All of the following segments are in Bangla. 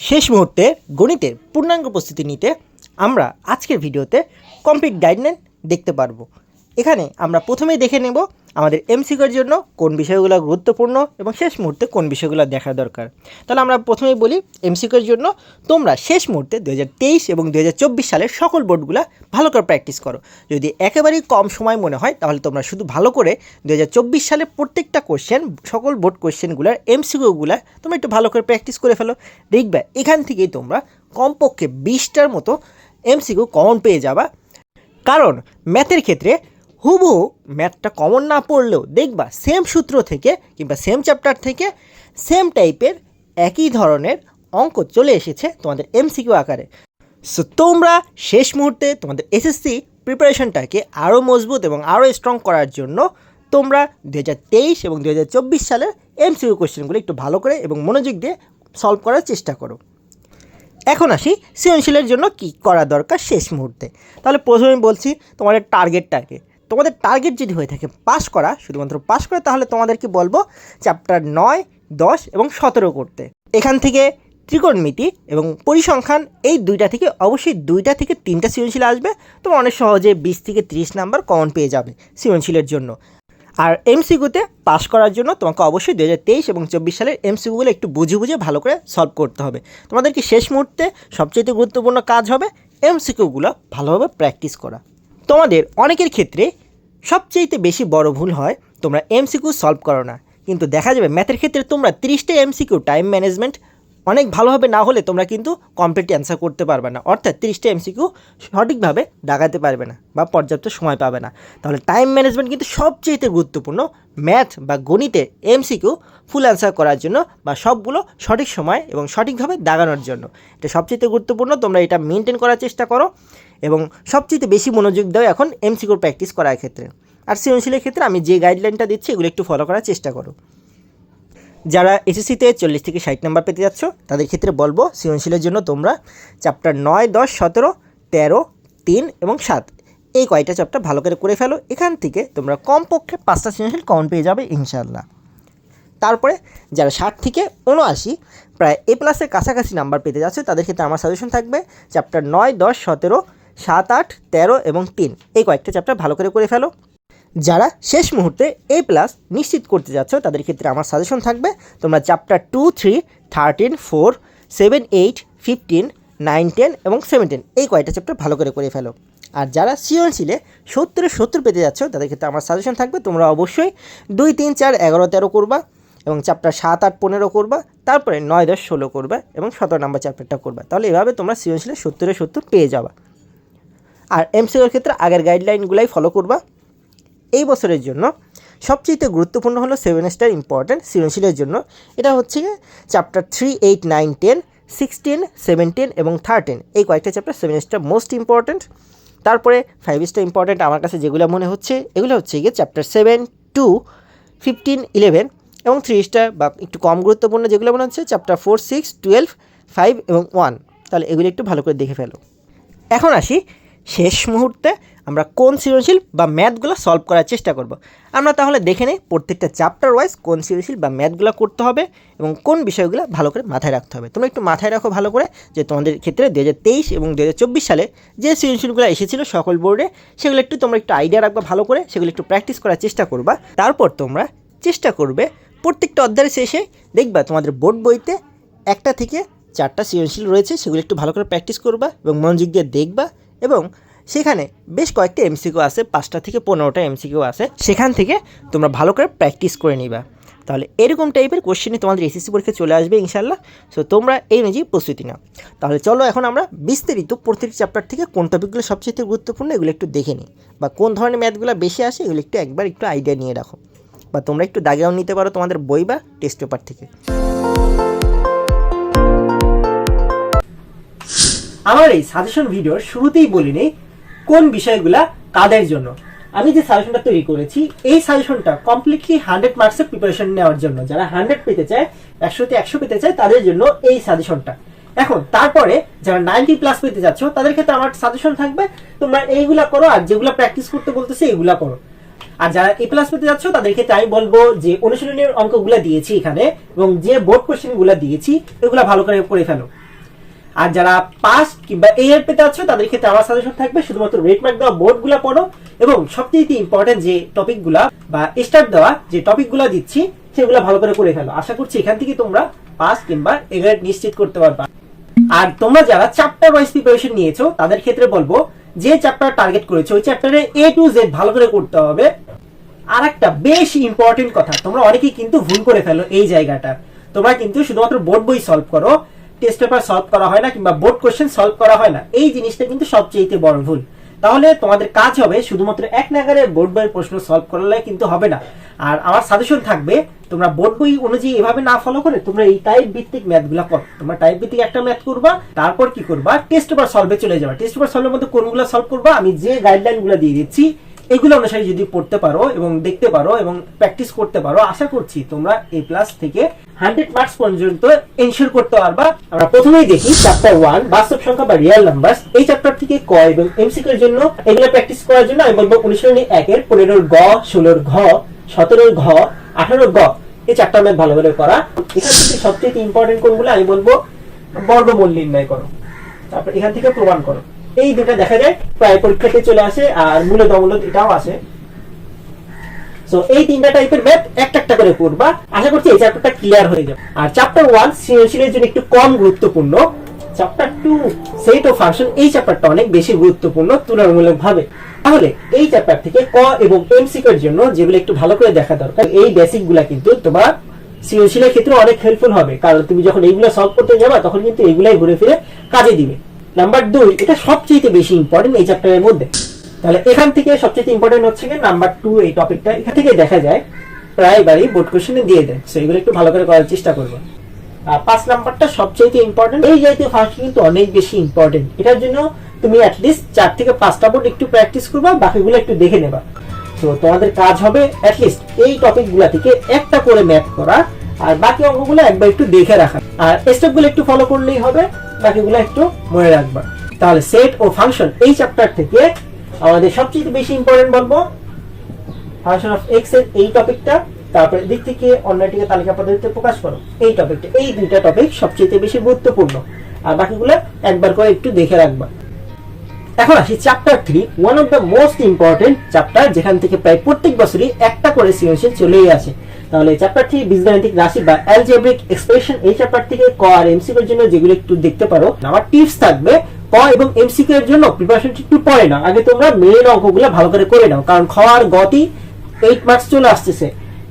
শেষ মুহূর্তে গণিতের পূর্ণাঙ্গ প্রস্তুতি নিতে আমরা আজকের ভিডিওতে কমপ্লিট গাইডলাইন দেখতে পারব। এখানে আমরা প্রথমেই দেখে নেব আমাদের এমসিকিউর জন্য কোন বিষয়গুলো গুরুত্বপূর্ণ এবং শেষ মুহূর্তে কোন বিষয়গুলো দেখা দরকার। তাহলে আমরা প্রথমেই বলি এমসিকিউর জন্য তোমরা শেষ মুহূর্তে দু হাজার তেইশ এবং দু হাজার চব্বিশ সালের সকল বোর্ডগুলো ভালো করে প্র্যাকটিস করো। যদি একেবারেই কম সময় মনে হয়, তাহলে তোমরা শুধু ভালো করে দু হাজার চব্বিশ সালের প্রত্যেকটা কোশ্চেন সকল বোর্ড কোশ্চেনগুলোর এমসিকিউগুলো তোমরা একটু ভালো করে প্র্যাকটিস করে ফেলো। দেখবে এখান থেকেই তোমরা কমপক্ষে বিশটার মতো এমসিকিউ কমন পেয়ে যাবা। কারণ ম্যাথের ক্ষেত্রে হুবহু ম্যাথটা কমন না পড়লেও দেখবা সেম সূত্র থেকে কিংবা সেম চ্যাপ্টার থেকে সেম টাইপের একই ধরনের অঙ্ক চলে এসেছে তোমাদের এমসিকিউ আকারে। সো তোমরা শেষ মুহূর্তে তোমাদের এসএসসি প্রিপারেশনটাকে আরও মজবুত এবং আরও স্ট্রং করার জন্য তোমরা দু হাজার তেইশ এবং দু হাজার চব্বিশ সালের এমসিকিউ কোশ্চেনগুলো একটু ভালো করে এবং মনোযোগ দিয়ে সলভ করার চেষ্টা করো। এখন আসি সৃজনশীলের জন্য কি করা দরকার শেষ মুহূর্তে। তাহলে প্রথমে বলছি তোমাদের টার্গেটটাকে তোমাদের টার্গেট যদি হয়ে থাকে পাস করা, শুধুমাত্র পাস করা, তাহলে তোমাদেরকে বলব? চ্যাপ্টার নয়, দশ এবং সতেরো করতে। এখান থেকে ত্রিকোণমিতি এবং পরিসংখ্যান, এই দুইটা থেকে অবশ্যই দুইটা থেকে তিনটা সৃজনশীল আসবে। তোমরা অনেক সহজে বিশ থেকে ত্রিশ নাম্বার কমন পেয়ে যাবে সৃজনশীলের জন্য। আর এমসিকিউতে পাস করার জন্য তোমাকে অবশ্যই দু হাজার তেইশ এবং চব্বিশ সালের এমসিকিউগুলো একটু বুঝে বুঝে ভালো করে সলভ করতে হবে। তোমাদেরকে শেষ মুহূর্তে সবচেয়ে গুরুত্বপূর্ণ কাজ হবে? এমসিকিউগুলো ভালোভাবে প্র্যাকটিস করা। তোমাদের অনেকের ক্ষেত্রে সবচেয়ে বেশি বড় ভুল হয় তোমরা এমসিকিউ সলভ করো না। কিন্তু দেখা যাবে ম্যাথের ক্ষেত্রে তোমরা তিরিশটা এমসিকিউ টাইম ম্যানেজমেন্ট অনেক ভালোভাবে না হলে তোমরা কিন্তু কমপ্লিট অ্যান্সার করতে পারবে না। অর্থাৎ তিরিশটা এমসিকিউ সঠিকভাবে দাগাতে পারবে না বা পর্যাপ্ত সময় পাবে না। তাহলে টাইম ম্যানেজমেন্ট কিন্তু সবচেয়ে গুরুত্বপূর্ণ ম্যাথ বা গণিতে এমসিকিউ ফুল অ্যান্সার করার জন্য বা সবগুলো সঠিক সময় এবং সঠিকভাবে দাগানোর জন্য। এটা সবচেয়ে গুরুত্বপূর্ণ, তোমরা এটা মেনটেন করার চেষ্টা করো। এবং সবচেয়ে বেশি মনোযোগ দাও এখন এমসিকিউর প্র্যাকটিস করার ক্ষেত্রে। আর সৃজনশীলের ক্ষেত্রে আমি যে গাইডলাইনটা দিচ্ছি, এগুলো একটু ফলো করার চেষ্টা করো। যারা এসএসসিতে চল্লিশ থেকে ষাট নাম্বার পেতে যাচ্ছ, তাদের ক্ষেত্রে বলব সৃজনশীলের জন্য তোমরা চ্যাপ্টার নয়, দশ, সতেরো, তেরো, তিন এবং সাত, এই কয়টা চ্যাপ্টার ভালো করে করে ফেলো। এখান থেকে তোমরা কমপক্ষে পাঁচটা সৃজনশীল কমন পেয়ে যাবে ইনশাল্লাহ তারপরে যারা ষাট থেকে উনআশি প্রায় এ প্লাসের কাছাকাছি নাম্বার পেতে যাচ্ছে, তাদের ক্ষেত্রে আমার সাজেশন থাকবে চ্যাপ্টার নয়, দশ, সতেরো সাত, আট, তেরো এবং তিন। এই কয়েকটা চ্যাপ্টার ভালো করে করে ফেলো। যারা শেষ মুহূর্তে এ প্লাস নিশ্চিত করতে যাচ্ছ, তাদের ক্ষেত্রে আমার সাজেশন থাকবে, তোমরা chapter two three thirteen four seven eight fifteen nine ten এবং সেভেন্টিন এই কয়টা চ্যাপ্টার ভালো করে করে ফেলো। আর যারা সৃজনশীলে সত্তরে, সত্তর পেতে যাচ্ছ, তাদের ক্ষেত্রে আমার সাজেশন থাকবে, তোমরা অবশ্যই দুই, তিন, চার, এগারো, তেরো করবা এবং চ্যাপ্টার সাত, আট, পনেরো করবা, তারপরে নয়, দশ, ষোলো করবা এবং সতেরো নম্বর চ্যাপ্টারটা করবা। তাহলে এভাবে তোমরা সৃজনশীলে সত্তরে, সত্তর পেয়ে যাবা। আর এমসিওর ক্ষেত্রে আগের গাইডলাইনগুলাই ফলো করবা। এই বছরের জন্য সবচেয়ে গুরুত্বপূর্ণ হলো সেভেন স্টার ইম্পর্ট্যান্ট সৃজনশীলের জন্য। এটা হচ্ছে chapter three eight nine ten sixteen seventeen এবং থার্টিন এই কয়েকটা chapter seven star most important তারপরে ফাইভ স্টার ইম্পর্ট্যান্ট আমার কাছে যেগুলো মনে হচ্ছে, এগুলো হচ্ছে গিয়ে chapter seven two fifteen eleven এবং থ্রি স্টার বা একটু কম গুরুত্বপূর্ণ যেগুলো মনে হচ্ছে chapter four six twelve five এবং ওয়ান তাহলে এগুলো একটু ভালো করে দেখে ফেলো। এখন আসি শেষ মুহূর্তে আমরা কোন সৃজনশীল বা ম্যাথগুলো সলভ করার চেষ্টা করব? আমরা তাহলে দেখে নিই প্রত্যেকটা চ্যাপ্টার ওয়াইজ কোন সৃজনশীল বা ম্যাথগুলো করতে হবে এবং কোন বিষয়গুলো ভালো করে মাথায় রাখতে হবে। তোমরা একটু মাথায় রাখো ভালো করে যে তোমাদের ক্ষেত্রে দু হাজার তেইশ এবং দু হাজার চব্বিশ সালে যে সৃজনশীলগুলো এসেছিল সকল বোর্ডে সেগুলো একটু তোমরা একটু আইডিয়া রাখবা ভালো করে, সেগুলো একটু প্র্যাকটিস করার চেষ্টা করবা। তারপর তোমরা চেষ্টা করবে প্রত্যেকটা অধ্যায়ের শেষে দেখবা তোমাদের বোর্ড বইতে একটা থেকে চারটা সৃজনশীল রয়েছে, সেগুলো একটু ভালো করে প্র্যাকটিস করবা এবং মনোযোগ দিয়ে দেখবা এবং সেখানে বেশ কয়েকটা এমসিকিউ আছে, পাঁচটা থেকে পনেরোটা এমসিকিউ আছে। সেখান থেকে তোমরা ভালো করে প্র্যাকটিস করে নিবা। তাহলে এরকম টাইপের কোশ্চেনে তোমাদের এসএসসি পরীক্ষা চলে আসবে ইনশাল্লাহ সো তোমরা এই অনুযায়ী প্রস্তুতি নাও। তাহলে চলো এখন আমরা বিস্তারিত প্রত্যেক চ্যাপ্টার থেকে কোন টপিকগুলো সবচেয়ে গুরুত্বপূর্ণ এগুলো একটু দেখে নিই বা কোন ধরনের ম্যাথগুলো বেশি আসে এগুলো একটু একবার একটু আইডিয়া নিয়ে রাখো। বা তোমরা একটু দাগেও নিতে পারো তোমাদের বই বা টেস্ট পেপার থেকে। আমার এই সাজেশন ভিডিওর শুরুতেই বলি বলিনি কোন বিষয়গুলা কাদের জন্য। আমি যে সাজেশনটা তৈরি করেছি, এই সাজেশনটা কমপ্লিটলি হান্ড্রেড মার্কসের প্রিপারেশন নেওয়ার জন্য, যারা হান্ড্রেড পেতে চায়, একশোতে একশো পেতে চায়, তাদের জন্য এই সাজেশনটা এখন, তারপরে যারা নাইনটি প্লাস পেতে যাচ্ছ তাদের ক্ষেত্রে আমার সাজেশন থাকবে, তোমরা এইগুলা করো আর যেগুলো প্র্যাকটিস করতে বলতেছে এগুলা করো। আর যারা এ প্লাস পেতে যাচ্ছ তাদের ক্ষেত্রে আমি বলব যে অনুশীলনের অঙ্কগুলো দিয়েছি এখানে, এবং যে বোর্ড কোশ্চেনগুলো দিয়েছি, এগুলো ভালো করে করে ফেলো। আর যারা পাস কিংবা এই এর পেতে আছো তাদের ক্ষেত্রে আমার সাজেশন থাকবে শুধুমাত্র রেড মার্ক দেওয়া বোর্ডগুলো পড়ো এবং সবচেয়ে ইম্পর্টেন্ট যে টপিকগুলা বা স্টার্ট দেওয়া যে টপিকগুলো দিচ্ছি, সেগুলো ভালো করে করে ফেলো। আশা করছি এখান থেকে তোমরা পাস কিংবা এগ্রেড নিশ্চিত করতে পারবা। আর তোমরা যারা চ্যাপ্টার ওয়াইজ প্রিপারেশন নিয়েছো, তাদের ক্ষেত্রে বলব যে চ্যাপ্টার টার্গেট করেছ, ওই চ্যাপ্টারে এ টু জেড ভালো করে করতে হবে। আর একটা বেশ ইম্পর্টেন্ট কথা, তোমরা অনেকেই কিন্তু ভুল করে ফেলো এই জায়গাটা। তোমরা কিন্তু শুধুমাত্র বোর্ড বই সলভ করো টেস্ট পেপার সলভ করা হয় না কিংবা বোর্ড কোশ্চেন সলভ করা হয় না। এই জিনিসটা কিন্তু সবচেয়ে বড় ভুল। তাহলে তোমাদের কাজ হবে শুধুমাত্র এক নাগারে বোর্ড বইয়ের প্রশ্ন সলভ করলে কিন্তু হবে না। আর আমার সাজেশন থাকবে, তোমরা বোর্ড বই অনুযায়ী এভাবে না ফলো করে তোমরা এই টাইপ ভিত্তিক ম্যাথ ম্যাথগুলো করো। তোমরা টাইপ ভিত্তিক একটা ম্যাথ করবা, তারপর কি করবা? টেস্ট পেপার সলভে চলে যাবা। টেস্ট পেপার সলভের মধ্যে কোনগুলো সলভ করবা? আমি যে গাইডলাইন গাইডলাইনগুলো দিয়ে দিচ্ছি এগুলো অনুসারে যদি পড়তে পারো এবং দেখতে পারো এবং প্র্যাকটিস করতে পারো, আশা করছি তোমরা এ প্লাস থেকে হান্ড্রেড মার্কস পর্যন্ত এনশিওর করতে পারবা। আমরা প্রথমেই দেখি চ্যাপ্টার ওয়ান বাস্তব সংখ্যা বা রিয়েল নাম্বার এই চ্যাপ্টার থেকে ক এবং এমসিকিউ এর জন্য এগুলো প্র্যাকটিস করার জন্য আমি বলব অনুশীলনী একের পনেরোর গ, ষোলোর ঘ, সতেরোর ঘ, আঠারোর গ। এই চারটা ম্যাথ ভালো করে করা এখান থেকে সবচেয়ে ইম্পর্টেন্ট কোনগুলো আমি বলব? বর্গমূল নির্ণয় করো। তারপর এখান থেকে প্রমাণ করো। এই দুটো দেখা যায়, প্রায় পরীক্ষাতে চলে আসে আর মূলত অমূলত এটাও আসে। সো এই তিনটা টাইপের ম্যাথ একটা একটা করে আশা করছি এই চ্যাপ্টারটা ক্লিয়ার হয়ে যাবে। আর চ্যাপ্টার ওয়ান জন্য একটু কম গুরুত্বপূর্ণ। চ্যাপ্টার টু সেট ও ফাংশন এই চ্যাপ্টারটা অনেক বেশি গুরুত্বপূর্ণ তুলনামূলক ভাবে তাহলে এই চ্যাপ্টার থেকে ক এবং এমসিকিউর জন্য যেগুলো একটু ভালো করে দেখা দরকার, এই বেসিকগুলা কিন্তু তোমার সৃজনশীলের ক্ষেত্রে অনেক হেল্পফুল হবে। কারণ তুমি যখন এইগুলো সলভ করতে যাবা, তখন কিন্তু এইগুলাই ঘুরে ফিরে কাজে দিবে। নাম্বার দুই, এটা সবচেয়ে বেশি ইম্পর্টেন্ট এই চ্যাপ্টারের মধ্যে। তাহলে এখান থেকে সবচেয়ে ইম্পর্টেন্ট হচ্ছে কি নাম্বার টু এই টপিকটা এখান থেকে দেখা যায় প্রায়বারই বোর্ড কোশ্চেনে দিয়ে দেয়। সো এগুলো একটু ভালো করে করার চেষ্টা করব। পাঁচ নাম্বারটা সবচেয়ে ইম্পর্টেন্ট এই জাতীয় ফাংশন কিন্তু অনেক বেশি ইম্পর্টেন্ট এটার জন্য তুমি অ্যাটলিস্ট চার থেকে পাঁচটা বোর্ড একটু প্র্যাকটিস করবা, বাকিগুলো একটু দেখে নেবা। তো তোমাদের কাজ হবে অ্যাটলিস্ট এই টপিকগুলো থেকে একটা করে ম্যাপ করা, আর বাকি অঙ্কগুলো একবার একটু দেখে রাখা। আর স্টেপগুলো একটু ফলো করলেই হবে। বাকিগুলো একটু মনে রাখবা। তাহলে সেট ও ফাংশন এই চ্যাপ্টার থেকে আমাদের সবচেয়ে বেশি ইম্পর্টেন্ট বলব ফাংশন অফ এক্সের এই টপিকটা তারপরে দিক থেকে অন্যটিকে তালিকা পদ্ধতিতে প্রকাশ করো। এই টপিকটা এই দুইটা টপিক সবচেয়ে বেশি গুরুত্বপূর্ণ। আর বাকিগুলো একবার করে একটু দেখে রাখবা। এখন আসি chapter three one of the most important chapter যেখান থেকে প্রায় প্রত্যেক বছরই একটা করে সৃজনশীল চলেই আসে। তাহলে চ্যাপ্টার থ্রি বীজগাণিতিক রাশি বা অ্যালজেব্রিক এক্সপ্রেশন এই চ্যাপ্টার থেকে ক আর এমসিকিউ এর জন্য যেগুলো একটু দেখতে পারো, আমার টিপস থাকবে ক এবং এমসিকিউ এর জন্য প্রিপারেশন একটু পরে নাও। আগে তোমরা মেন অঙ্কগুলো ভালো করে করে নাও, কারণ খ আর গতি এইট মার্কস চলে আসতেছে।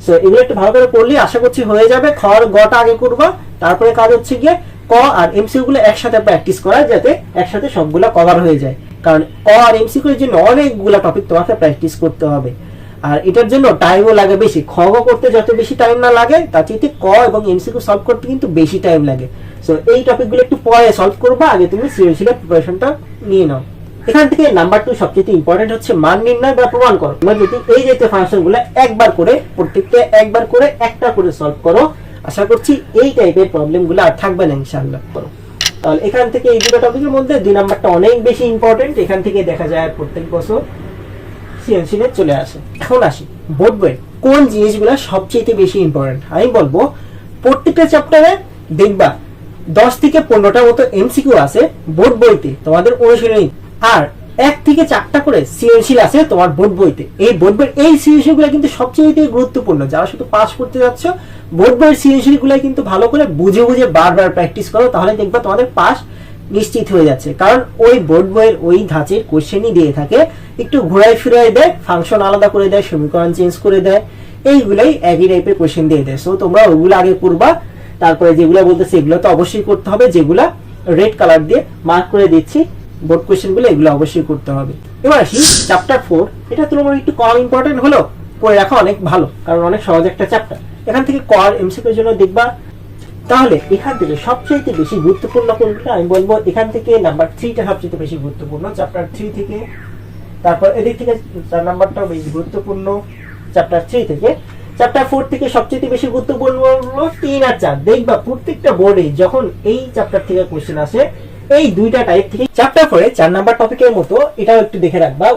সো এগুলো একটু ভালো করে করলে আশা করছি হয়ে যাবে। খ আর গটা আগে করবা, তারপরে কাজ হচ্ছে গিয়ে ক আর এমসিকিউ গুলো একসাথে প্র্যাকটিস করা, যাতে একসাথে সবগুলো কভার হয়ে যায়। কারণ ক আর এমসিকিউ এর জন্য অনেকগুলো টপিক তোমাকে প্র্যাকটিস করতে হবে। আর এটার জন্য টাইমও লাগে বেশি। খ গ করতে যত বেশি টাইম না লাগে, তার চেয়ে ক এবং এমসিকিউ সলভ করতে কিন্তু বেশি টাইম লাগে। সো এই টপিকগুলো একটু পরে সলভ করবা, আগে তুমি সৃজনশীলের প্রিপারেশনটা নিয়ে নাও। এখান থেকে নাম্বার টু সবচেয়ে ইম্পর্টেন্ট হচ্ছে মান নির্ণয় বা প্রমাণ করো। তোমরা যদি এই জাতীয় ফাংশনগুলো একবার করে প্রত্যেকটা একবার করে, একটা করে সলভ করো, আশা করছি এই টাইপের প্রবলেমগুলো আর থাকবে না, ইনশাআল্লাহ। করো। তাহলে এখান থেকে এই দুটো টপিকের মধ্যে দুই নাম্বারটা অনেক বেশি ইম্পর্টেন্ট এখান থেকে দেখা যায় প্রত্যেক বছর সৃজনশীলে চলে আসে। এখন আসি। বোর্ড বই কোন জিনিসগুলো সবচেয়ে বেশি ইম্পর্টেন্ট আমি বলব, প্রত্যেকটা চ্যাপ্টারে দেখবা, দশ থেকে পনেরোটা মতো এমসিকিউ আছে বোর্ড বইতে, তোমাদের অনুশীলনী। আর এক থেকে চারটা করে সৃজনশীল আছে তোমার বোর্ড বইতে। এই বোর্ড বইয়ের এই সৃজনশীলগুলো কিন্তু সবচেয়ে গুরুত্বপূর্ণ। যারা শুধু পাস করতে যাচ্ছ, বোর্ড বইয়ের সৃজনশীলগুলো কিন্তু ভালো করে বুঝে বুঝে বারবার প্র্যাকটিস করো, তাহলে দেখবা তোমাদের পাস নিশ্চিত হয়ে যাচ্ছে। কারণ ওই বোর্ড বইয়ের ওই ধাঁচের কোশ্চেনই দিয়ে থাকে, একটু ঘোরায় ফিরাই দেয় ফাংশন আলাদা করে দেয়, সমীকরণ চেঞ্জ করে দেয়, এইগুলাই একই টাইপের কোশ্চেন দিয়ে দেয়। সো তোমরা ওগুলো আগে করবা তারপরে যেগুলো বলতেছে এগুলো তো অবশ্যই করতে হবে, যেগুলা রেড কালার দিয়ে মার্ক করে দিচ্ছি বোর্ড কোশ্চেনগুলো এগুলো অবশ্যই করতে হবে। এবার আসি চ্যাপ্টার ফোর এটা তুলনায় একটু কম ইম্পর্টেন্ট হলো পড়ে রাখা অনেক ভালো, কারণ অনেক সহজ একটা চ্যাপ্টার এখান থেকে কর এমসিকিউর জন্য দেখবা তাহলে এখান থেকে সবচেয়ে বেশি গুরুত্বপূর্ণ কোনটা? আমি বলব এখান থেকে নাম্বার থ্রিটা সবচেয়ে বেশি গুরুত্বপূর্ণ চ্যাপ্টার থ্রি থেকে। তারপর এদিক থেকে চার নাম্বারটাও বেশি গুরুত্বপূর্ণ চ্যাপ্টার থ্রি থেকে। চ্যাপ্টার ফোর থেকে সবচেয়ে বেশি গুরুত্বপূর্ণ হলো তিন আর চার। দেখবা প্রত্যেকটা বোর্ডে যখন এই চ্যাপ্টার থেকে কোশ্চেন আসে, এই দুইটা টাইপ থেকে চ্যাপ্টার ফোরে চার নাম্বার টপিকের মতো, এটাও একটু দেখে রাখবা।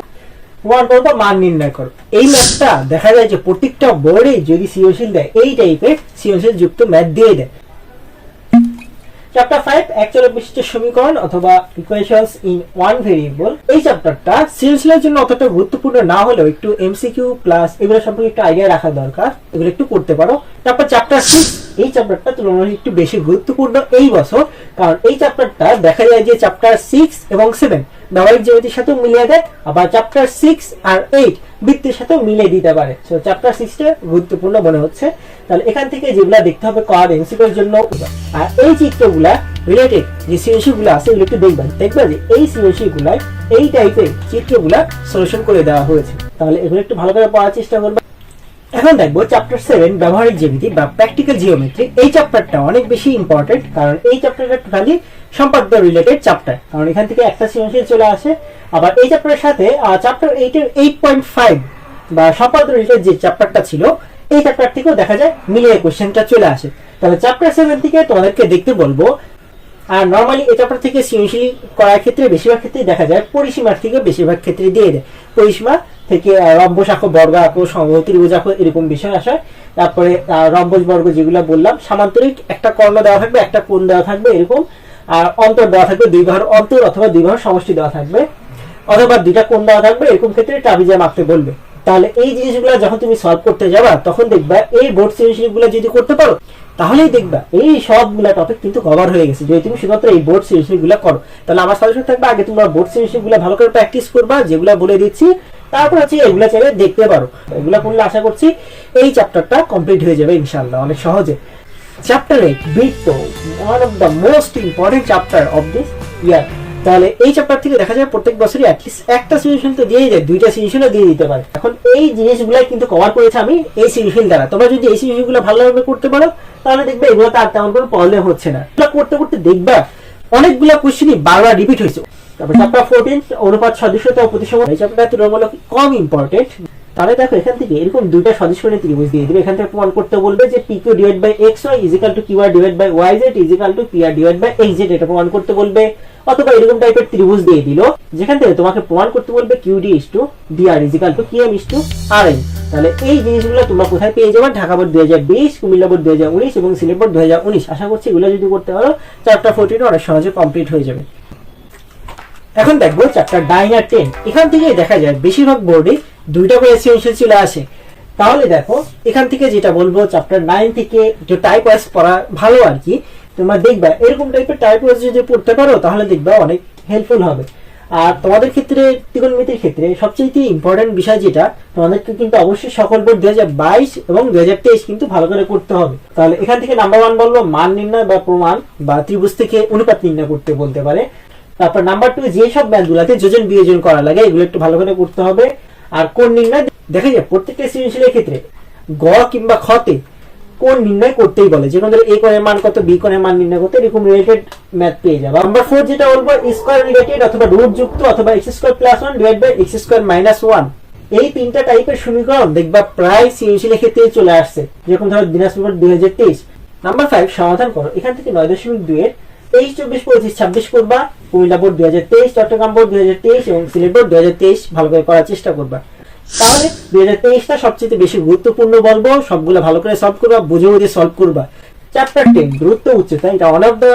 প্রমাণ মান নির্ণয় করো। এই ম্যাথটা দেখা যায় যে প্রত্যেকটা বোর্ডে যদি সৃজনশীল দেয়, এই টাইপের সৃজনশীল যুক্ত ম্যাথ দিয়ে দেয়। চ্যাপ্টার ফাইভ অ্যাকচুয়াল বিশিষ্ট সমীকরণ অথবা ইকুয়েশনস ইন ওয়ান ভেরিয়েবল এই চ্যাপ্টারটা সিলসিলার জন্য অতটা গুরুত্বপূর্ণ না হলেও একটু এমসিকিউ প্লাস এগুলো সম্পর্কে একটু আইডিয়া রাখা দরকার। এগুলো একটু করতে পারো। তারপর চ্যাপ্টার সিক্স এই চ্যাপ্টারটা তুলনামূলক একটু বেশি গুরুত্বপূর্ণ এই বছর, কারণ এই চ্যাপ্টারটা দেখা যায় যে চ্যাপ্টার সিক্স এবং সেভেন ব্যবহারিক জ্যামিতির সাথেও মিলিয়ে দেয়, আবার চ্যাপ্টার সিক্স আর এইট বৃত্তির সাথেও মিলিয়ে দিতে পারে। সো চ্যাপ্টার সিক্সটা গুরুত্বপূর্ণ মনে হচ্ছে। তাহলে এখান থেকে যেগুলা দেখতে হবে কর এমসিকিউর জন্য, আর এই চিত্রগুলা রিলেটেড যে সৃজনশীলগুলো আছে এগুলো একটু দেখবেন। দেখবেন যে এই সৃজনশীলগুলায় এই টাইপের চিত্রগুলা সলিউশন করে দেওয়া হয়েছে। তাহলে এগুলো একটু ভালো করে পড়ার চেষ্টা করবেন। এখন দেখব চ্যাপ্টার সেভেন ব্যবহারিক জ্যামিতি বা প্র্যাকটিক্যাল জিওমেট্রি এই চ্যাপ্টারটা অনেক বেশি ইম্পর্টেন্ট কারণ এই চ্যাপ্টারটা টোটালি সম্পাদ্য রিলেটেড চ্যাপ্টার কারণ এখান থেকে একটা সৃজনশীল চলে আসে। আবার এই চ্যাপ্টারের সাথে চ্যাপ্টার এইটের এইট পয়েন্ট ফাইভ বা সম্পাদ্য রিলেটেড যে চ্যাপ্টারটা ছিল, এই চ্যাপ্টার থেকেও দেখা যায় মিলিয়ে কোশ্চেনটা চলে আসে। তাহলে চ্যাপ্টার সেভেন থেকে তোমাদেরকে দেখতে বলব আর নর্মালি এই চ্যাপ্টার থেকে সৃজনশীল করার ক্ষেত্রে বেশিরভাগ ক্ষেত্রেই দেখা যায়, পরিসীমার থেকে বেশিরভাগ ক্ষেত্রে দিয়ে দেয়। পরিসীমা থেকে রম্বস আঁকো বর্গ আঁকো ত্রিভুজ আঁকো এরকম বিষয় আসে। তারপরে রম্বস বর্গ যেগুলো বললাম, সামান্তরিক একটা কর্ণ দেওয়া থাকবে, একটা কোণ দেওয়া থাকবে এরকম। আর অন্তর দেওয়া থাকবে, দুই বাহুর অন্তর অথবা দুই বাহুর সমষ্টি দেওয়া থাকবে। অথবা দুইটা কোণ দেওয়া থাকবে, এরকম ক্ষেত্রে ট্রাপিজিয়াম আঁকতে বলবে। তাহলে এই জিনিসগুলো যখন তুমি সলভ করতে যাবা, তখন দেখবা এই বোর্ড সৃজনশীলগুলো যদি করতে পারো তাহলেই দেখবা, এই সবগুলা টপিক কিন্তু কভার হয়ে গেছে। যদি তুমি শুধুমাত্র এই বোর্ড সিরিজগুলো করো, তাহলে আমার সাজেশন থাকবে, আগে তোমরা বোর্ড সিরিজগুলো ভালো করে প্র্যাকটিস করবা, যেগুলো বলে দিচ্ছি, তারপর হচ্ছে এগুলা চাইলে দেখতে পারো। এগুলা পড়লে আশা করছি এই চ্যাপ্টারটা কমপ্লিট হয়ে যাবে ইনশাল্লাহ অনেক সহজে। চ্যাপ্টার এইট বৃত্ত one of the most important chapter of this year তাহলে এই চ্যাপ্টার থেকে দেখা যায় প্রত্যেক বছরই অ্যাটলিস্ট একটা সলিউশন তো দিয়ে যায়, দুইটা সলিউশনও দিয়ে দিতে পারে। এখন এই জিনিসগুলাই কিন্তু কভার করেছে আমি এই সলিউশন দ্বারা। তোমরা যদি এই সলিউশনগুলো ভালোভাবে করতে পারো, তাহলে দেখবে এগুলো তার তেমন কোনো প্রবলেম হচ্ছে না। এগুলো করতে করতে দেখবা অনেকগুলো কোশ্চেনই বারবার রিপিট হয়েছে। তারপর চ্যাপ্টার ফোরটিন অনুপাত সদস্যতা ও প্রতিসম এই চ্যাপ্টারটা তুলনামূলক কম ইম্পর্টেন্ট তাহলে দেখো, এখান থেকে এরকম দুইটা সদস্য নিয়ে ত্রিভুজ দিয়ে দিবে। এখান থেকে প্রমাণ করতে বলবে যে P Q divide by X Y equal to Q R divide by Y Z equal to P R divide by X Z এটা প্রমাণ করতে বলবে। অথবা এরকম টাইপের ত্রিভুজ দিয়ে দিল, যেখান থেকে তোমাকে প্রমাণ করতে বলবে Q D is to D R equal to Q M is to R N তাহলে এই জিনিসগুলো তোমরা কোথায় পেয়ে যাবে? ঢাকা বোর্ড দুই হাজার বিশ, কুমিল্লা বোর্ড দুই হাজার উনিশ এবং সিলেট বোর্ড দুই হাজার উনিশ। আশা করছি এগুলো যদি করতে পারো চ্যাপ্টার ফোরটিন অনেক সহজে কমপ্লিট হয়ে যাবে। এখন দেখব চ্যাপ্টার নাইন আর টেন এখান থেকে দেখা যায়, বেশিরভাগ বোর্ডে দুইটা করে এসিয়েন্সিয়াল চলে আসে। তাহলে দেখো, এখান থেকে যেটা বলব চ্যাপ্টার নাইন থেকে একটু টাইপ ওয়াইজ পড়া ভালো আর কি তোমরা দেখবা, এরকম টাইপের টাইপ ওয়াইজ যদি পড়তে পারো, তাহলে দেখবা অনেক হেল্পফুল হবে। আর তোমাদের ক্ষেত্রে, ত্রিকোণমিতির ক্ষেত্রে সবচেয়ে ইম্পর্টেন্ট বিষয় যেটা, তোমাদেরকে কিন্তু অবশ্যই সকল বোর্ড দুই হাজার বাইশ এবং দুই হাজার তেইশ কিন্তু ভালো করে করতে হবে। তাহলে এখান থেকে নাম্বার ওয়ান বলব, মান নির্ণয় বা প্রমাণ বা ত্রিভুজ থেকে অনুপাত নির্ণয় করতে বলতে পারে। তারপর নাম্বার টু যে সব ব্যান্ডগুলাতে যোজন বিয়োজন করা লাগে, এগুলো একটু ভালো করে করতে হবে। আর কোন নির্ণয়, দেখা যায় প্রত্যেকটা সৃজনশীলের ক্ষেত্রে, গ কিংবা খতে কোন নির্ণয় করতেই বলে। যেমন ধরো এ কোণের মান কত বি কোণের মান নির্ণয় করতে এরকম রিলেটেড ম্যাথ পেয়ে যাবে। নাম্বার ফোর যেটা বলব স্কোয়ার রিলেটেড অথবা রুট যুক্ত অথবা X square plus one divide by X square minus one এই তিনটা টাইপের সমীকরণ দেখবা প্রায় সৃজনশীলের ক্ষেত্রে চলে আসছে। যেরকম ধরো দিনাজপুর দুই হাজার তেইশ। নাম্বার ফাইভ সমাধান করো। এখান থেকে নয় দশমিক দুই এর তেইশ চব্বিশ, পঁচিশ, ছাব্বিশ করবা। কুমিল্লা বোর্ড দুই হাজার তেইশ, চট্টগ্রাম বোর্ড দুই হাজার তেইশ এবং সিলেট বোর্ড দুই হাজার তেইশ। ভালো করে করার চেষ্টা করবা। তাহলে দুই হাজার তেইশটা সবচেয়ে বেশি গুরুত্বপূর্ণ বলব, সবগুলো ভালো করে সলভ করবা বুঝে বুঝে সলভ করবা। চ্যাপ্টার টেন দূরত্ব উচ্চতা, এটা ওয়ান অফ দ্য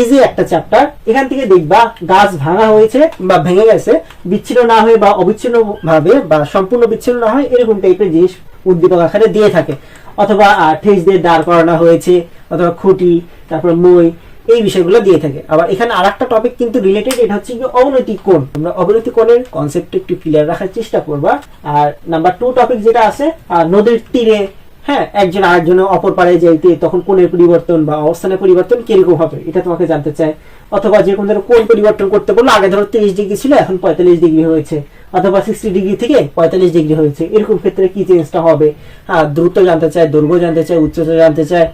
ইজি একটা চ্যাপ্টার এখান থেকে দেখবা গাছ ভাঙা হয়েছে বা ভেঙে গেছে, বিচ্ছিন্ন না হয়ে বা অবিচ্ছিন্ন ভাবে বা সম্পূর্ণ বিচ্ছিন্ন না হয়, এরকম টাইপের জিনিস উদ্দীপক আকারে দিয়ে থাকে। অথবা ঠেস দিয়ে দাঁড় করানো হয়েছে, অথবা খুঁটি, তারপর মই এই বিষয়গুলো দিয়ে থাকে। আবার এখানে আর একটা টপিক কিন্তু রিলেটেড এটা হচ্ছে কি অবনৈতিক কোণ। তোমরা অবনৈতিক কোণের কনসেপ্ট একটু ক্লিয়ার রাখার চেষ্টা করবা। আর নাম্বার টু টপিক যেটা আছে নদীর তীরে হ্যাঁ একজন আরেকজনের অপর পারে যাইতে তখন কোণের পরিবর্তন বা অবস্থানের পরিবর্তন কীরকম হবে, এটা তোমাকে জানতে চায় অথবা যে ধরো কোণ পরিবর্তন করতে বলল, আগে ধরো তিরিশ ডিগ্রি ছিল, এখন পঁয়তাল্লিশ ডিগ্রি হয়েছে। অথবা সিক্সটি ডিগ্রি থেকে পঁয়তাল্লিশ ডিগ্রি হয়েছে। এরকম ক্ষেত্রে কি চেঞ্জটা হবে? হ্যাঁ দ্রুত জানতে চায় দৈর্ঘ্য জানতে চায় উচ্চতা জানতে চায়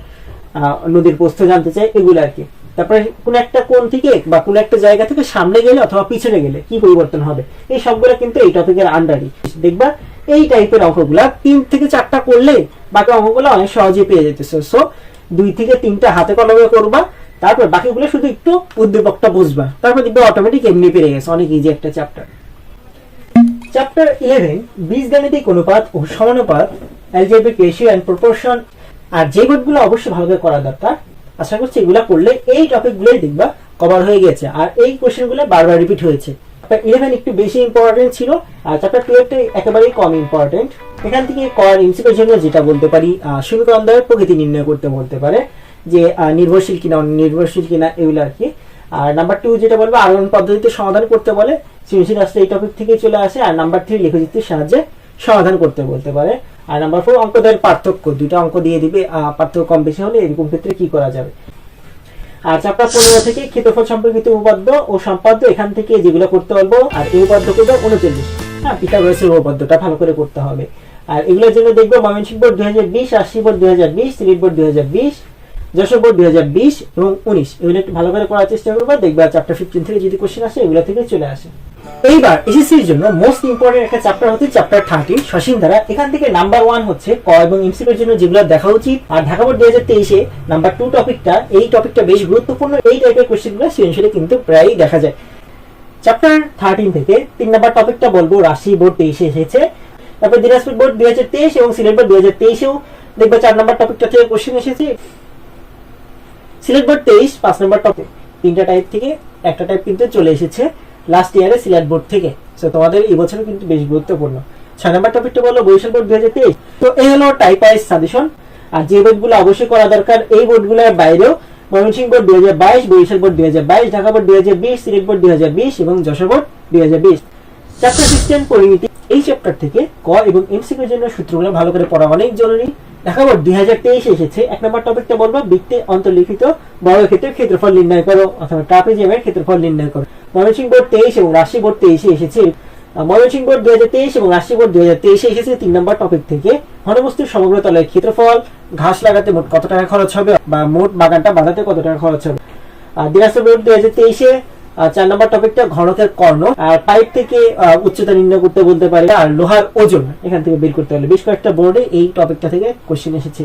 নদীর প্রস্থ জানতে চায় এগুলো আর কি। তারপরে কোন একটা কোন থেকে বা কোন একটা জায়গা থেকে সামনে গেলে অথবা পিছনে গেলে কি পরিবর্তন হবে? এই সবগুলো কিন্তু এই টপিকের আন্ডারই দেখবা, এই টাইপের অঙ্কগুলা তিন থেকে চারটা করলে বাকি অঙ্কগুলো অনেক সহজে পেয়ে যেতেছে। সো দুই থেকে তিনটা হাতে কলমে করবা, তারপর বাকিগুলো শুধু একটু উদ্দীপকটা বুঝবা। তারপর দেখবে অটোমেটিক এমনি পেরে গেছে, অনেক ইজি একটা চ্যাপ্টার চ্যাপ্টার ইলেভেন বীজগাণিতিক অনুপাত ও সমানুপাত অ্যালজেব্রিক রেশিও অ্যান্ড প্রপোর্শন আর যে বোর্ডগুলো অবশ্যই ভালোভাবে করা দরকার আশা করছি এগুলো করলে এই টপিকগুলোই দেখবা কভার হয়ে গেছে। আর এই কোশ্চেনগুলো বারবার রিপিট হয়েছে। ইলেভেন একটু বেশি ইম্পর্টেন্ট ছিল, আর চ্যাপ্টার টুয়েলভটা একেবারেই কম ইম্পর্টেন্ট এখান থেকে কর জন্য যেটা বলতে পারি সমীকরণ প্রকৃতি নির্ণয় করতে বলতে পারে, যে নির্ভরশীল কিনা, অনির্ভরশীল কিনা, এগুলো আর কি। আর নাম্বার টু যেটা বলব, আরোহণ পদ্ধতিতে সমাধান করতে বলে, সৃজনশীল আসলে এই টপিক থেকে চলে আসে, আর নাম্বার থ্রি লেখচিত্রের সাহায্যে সমাধান করতে বলতে পারে। আর নাম্বার ফোর অঙ্কদের পার্থক্য। দুইটা অঙ্ক দিয়ে দিবে পার্থক্য কম বেশি হলে এরকম ক্ষেত্রে কি করা যাবে? আর চ্যাপ্টার পনেরো থেকে ক্ষেত্রফল সম্পর্কিত উপপাদ্য ও সম্পাদ্য, এখান থেকে যেগুলো করতে পারব, আর এই উপপাদ্য করব উনচল্লিশ। হ্যাঁ পিথাগোরাসের উপপাদ্যটা ভালো করে করতে হবে। আর এগুলোর জন্য দেখব ময়মনসিংহ বোর্ড দুই হাজার বিশ আশি বোর্ড দুই হাজার বিশ, সিলেট বোর্ড দুই হাজার বিশ, যশোর বোর্ড দুই হাজার বিশ এবং উনিশ। এগুলো একটু ভালো করে করার চেষ্টা করব, দেখবে চ্যাপ্টার ফিফটিন থেকে যদি কোশ্চেন আসে, এগুলো থেকে চলে আসে। এইবার এসএসসির জন্য মোস্ট ইম্পর্টেন্ট একটা চ্যাপ্টার হচ্ছে চ্যাপ্টার থার্টিন সসীম ধারা এখান থেকে নাম্বার ওয়ান হচ্ছে ক এবং এমসিকিউর জন্য যেগুলো দেখা উচিত। আর ঢাকা বোর্ড দুই হাজার তেইশে নাম্বার টু টপিকটা এই টপিকটা বেশ গুরুত্বপূর্ণ। এই টাইপের কোশ্চেনগুলো সৃজনশীলে কিন্তু প্রায়ই দেখা যায়। চ্যাপ্টার থার্টিন থেকে তিন নাম্বার টপিকটা বলব, রাশি বোর্ড তেইশে এসেছে। তারপর দিনাজপুর বোর্ড দুই হাজার তেইশ এবং সিলেট বোর্ড দুই হাজার তেইশেও দেখবে চার নাম্বার টপিকটা থেকে কোশ্চেন এসেছে। সিলেট বোর্ড তেইশ, পাঁচ নম্বর টপিক তিনটা টাইপ থেকে একটা টাইপ কিন্তু চলে এসেছে। লাস্ট ইয়ারে সিলেট বোর্ড থেকে। সো তোমাদের এই বছর কিন্তু বেশ গুরুত্বপূর্ণ। ছয় নম্বর টপিকটা বলো বরিশাল বোর্ড দুই তেইশ। তো এই হলো টাইপ ওয়াইজ সাজেশন আর যে বোর্ডগুলো অবশ্যই করা দরকার, এই বোর্ডগুলোর বাইরেও ময়মনসিংহ বোর্ড দুই হাজার বাইশ, বরিশাল বোর্ড দুই হাজার বাইশ, ঢাকা বোর্ড দুই হাজার বিশ, সিলেট বোর্ড দুই হাজার বিশ এবং যশোর বোর্ড দুই হাজার বিশ। চ্যাপ্টার সিস্টেম পরিমিতি এই চ্যাপ্টার থেকে ক এবং এমসিকিউর জন্য সূত্রগুলো ভালো করে পড়া অনেক জরুরি। দেখা বোর্ড দুই হাজার তেইশে এসেছে। এক নম্বর টপিকটা বলব বৃত্তে অন্তর্লিখিত ক্ষেত্রফল নির্ণয় করো, অথবা ট্রাপিজিয়ামের ক্ষেত্রফল নির্ণয় করো। ময়মনসিংহ বোর্ড তেইশ এবং রাশি বোর্ড তেইশে এসেছে। ময়মনসিংহ বোর্ড দুই হাজার তেইশ এবং রাশি বোর্ড দুই হাজার তেইশে এসেছে। তিন নম্বর টপিক থেকে ঘনবস্তুর সমগ্র তলের ক্ষেত্রফল, ঘাস লাগাতে মোট কত টাকা খরচ হবে বা মোট বাগানটা বাঁধাতে কত টাকা খরচ হবে? আর দিনাজপুর বোর্ড দুই হাজার তেইশে চার নম্বর টপিকটা ঘনকের কর্ণ। আর পাইপ থেকে উচ্চতা নির্ণয় করতে বলতে পারে আর লোহার ওজন। এখান থেকে বের করতে হবে বেশ কয়েকটা বোর্ডে এই টপিকটা থেকে কোশ্চেন এসেছে।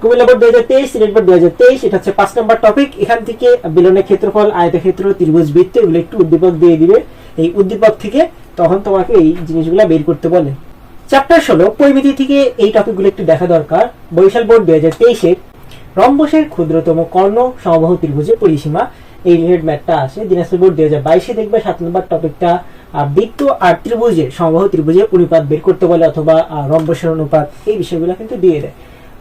কুমিল্লা বোর্ড দুই হাজার তেইশ, সিলেট বোর্ড দুই হাজার তেইশ, এটা হচ্ছে পাঁচ নম্বর টপিক এখান থেকে বিলনের ক্ষেত্রফল, আয়তক্ষেত্র, ত্রিভুজ বৃত্ত, এগুলো একটু উদ্দীপক দিয়ে দিবে। এই উদ্দীপক থেকে তখন তোমাকে এই জিনিসগুলো বের করতে বলে। চ্যাপ্টার ষোলো, পরিমিতি থেকে এই টপিকগুলো একটু দেখা দরকার। বরিশাল বোর্ড দুই হাজার তেইশে রম্বসের ক্ষুদ্রতম কর্ণ, সমবাহু ত্রিভুজের পরিসীমা। এই রিলেটেড ম্যাথটা আসে। দিনাজপুর বোর্ড দুই হাজার বাইশে দেখবে, সাত নম্বর টপিকটা বৃত্ত আর ত্রিভুজের সমবাহু ত্রিভুজের অনুপাত বের করতে বলে অথবা রম্বসের অনুপাত, এই বিষয়গুলো কিন্তু দিয়ে দেয়।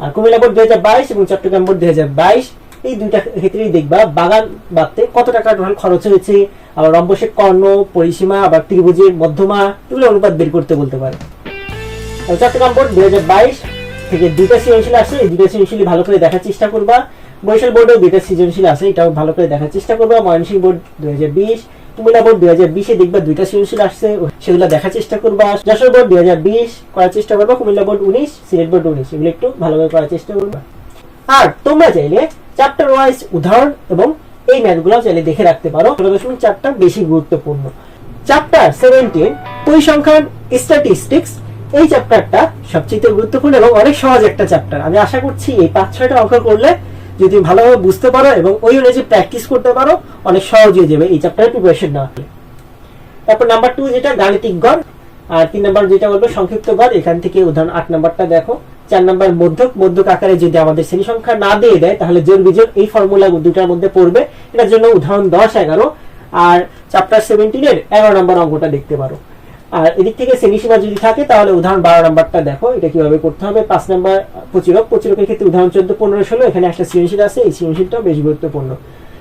আর কুমিল্লা বোর্ড দুই হাজার বাইশ এবং চট্টগ্রাম বোর্ড দুই হাজার বাইশ, এই দুইটা ক্ষেত্রেই দেখবা, বাগান বাঁধতে কত টাকা টোটাল খরচ হয়েছে, আবার রম্বসের কর্ণ, পরিসীমা, আবার ত্রিভুজের মধ্যমা, এগুলো অনুপাত বের করতে বলতে পারে। চট্টগ্রাম বোর্ড দুই হাজার বাইশ থেকে দুইটা সৃজনশীল আসে, এই দুইটা সৃজনশীল ভালো করে দেখার চেষ্টা করবা। বরিশাল বোর্ডেও দুইটা সৃজনশীল আছে, এটাও ভালো করে দেখার চেষ্টা করবা। ময়মনসিংহ বোর্ড দুই হাজার বিশ কুমিল্লা বোর্ড দুই হাজার বিশে দেখবা দুইটা সৃজনশীল আসছে সেগুলো দেখার চেষ্টা করবা। যশোর বোর্ড দুই হাজার বিশ করার চেষ্টা করবা, কুমিল্লা বোর্ড উনিশ, সিলেট বোর্ড উনিশ, এগুলো একটু ভালোভাবে করার চেষ্টা করবা। আর তোমরা চাইলে চ্যাপ্টার ওয়াইজ উদাহরণ এবং এই ম্যাথগুলো চাইলে দেখে রাখতে পারো, ষোলো দশমিক চারটা বেশি গুরুত্বপূর্ণ। চ্যাপ্টার সেভেন্টিন পরিসংখ্যান স্ট্যাটিস্টিক্স এই চ্যাপ্টারটা সবচেয়ে গুরুত্বপূর্ণ এবং অনেক সহজ একটা চ্যাপ্টার আমি আশা করছি এই পাঁচ ছয়টা অঙ্ক করলে যদি ভালোভাবে বুঝতে পারো এবং ওই অনুযায়ী প্র্যাকটিস করতে পারো, অনেক সহজ হয়ে যাবে। এই চ্যাপ্টারের প্রিপারেশন নেওয়া। হলে তারপর নাম্বার টু যেটা, গাণিতিক গড়। আর তিন নাম্বার যেটা বলব, সংক্ষিপ্ত গড়। এখান থেকে উদাহরণ আট নাম্বারটা দেখো। চার নাম্বার মধ্যক। মধ্যক আকারে যদি আমাদের শ্রেণি সংখ্যা না দিয়ে দেয়, তাহলে জোর বিজোর এই ফর্মুলা দুটার মধ্যে পড়বে। এটার জন্য উদাহরণ দশ এগারো। আর চ্যাপ্টার সেভেন্টিনের এগারো নাম্বার অঙ্কটা দেখতে পারো। আর এদিক থেকে শ্রেণীসীমা যদি থাকে, তাহলে উদাহরণ বারো নাম্বারটা দেখো। এটা কীভাবে করতে হবে? পাঁচ নাম্বার প্রচুরক প্রচুরকের ক্ষেত্রে উদাহরণ চোদ্দ, পনেরো, ষোলো। এখানে একটা সৃজনশীল আছে, এই সৃজনশীলটাও বেশ গুরুত্বপূর্ণ।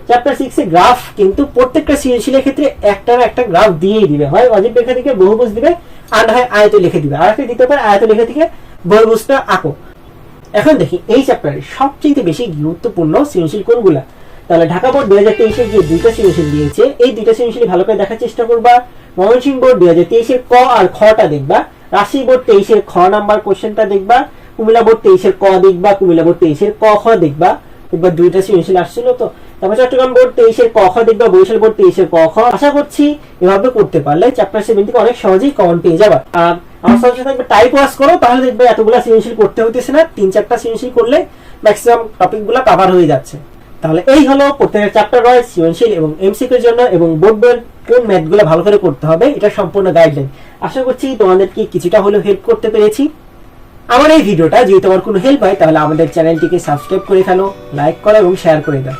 চ্যাপ্টার সিক্স গ্রাফ কিন্তু প্রত্যেকটা সৃজনশীলের ক্ষেত্রে একটা না একটা গ্রাফ দিয়েই দিবে। হয় অজীব রেখা থেকে বহুভুজ দিবে আর হয় আয়ত লিখে দিবে। আর একটা দিতে পারে আয়ত লেখা থেকে বহুভুজটা আঁকো। এখন দেখি, এই চ্যাপ্টারে সবচেয়ে বেশি গুরুত্বপূর্ণ সৃজনশীল কোনগুলা? তাহলে ঢাকা বোর্ড দুই হাজার তেইশে যে দুইটা সৃজনশীল দিয়েছে, এই দুইটা সৃজনশীল ভালো করে দেখার চেষ্টা করবা। ময়মনসিংহ বোর্ড দুই হাজার তেইশের ক আর খটা দেখবা। রাশি বোর্ড তেইশের খ নাম্বার কোশ্চেনটা দেখবা। কুমিল্লা বোর্ড তেইশের ক দেখবা। কুমিল্লা বোর্ড তেইশের ক, খ দেখবা। দেখবা দুইটা সৃজনশীল আসছিল তো। তারপর চট্টগ্রাম বোর্ড তেইশের ক, খ দেখবা। বরিশাল বোর্ড তেইশের ক, খ। আশা করছি এভাবে করতে পারলে চ্যাপ্টার সেভেন থেকে অনেক সহজেই কমন পেয়ে যাবা। আর আমার সাথে থাকবে টাইপ ওয়াশ করো, তাহলে দেখবে এতগুলা সৃজনশীল করতে হইতেছে না। তিন চারটা সৃজনশীল করলে ম্যাক্সিমাম টপিকগুলো কভার হয়ে যাচ্ছে। তাহলে এই হলো প্রত্যেকের চ্যাপ্টার ওয়াইজ সৃজনশীল এবং এমসিকিউর জন্য এবং বোর্ড বইয়ের কোন ম্যাথগুলো ভালো করে করতে হবে, এটা সম্পূর্ণ গাইডলাইন আশা করছি তোমাদেরকে কিছুটা হলেও হেল্প করতে পেরেছি। আমার এই ভিডিওটা যদি তোমার কোনো হেল্প হয়, তাহলে আমাদের চ্যানেলটিকে সাবস্ক্রাইব করে ফেলো লাইক করো এবং শেয়ার করে দাও।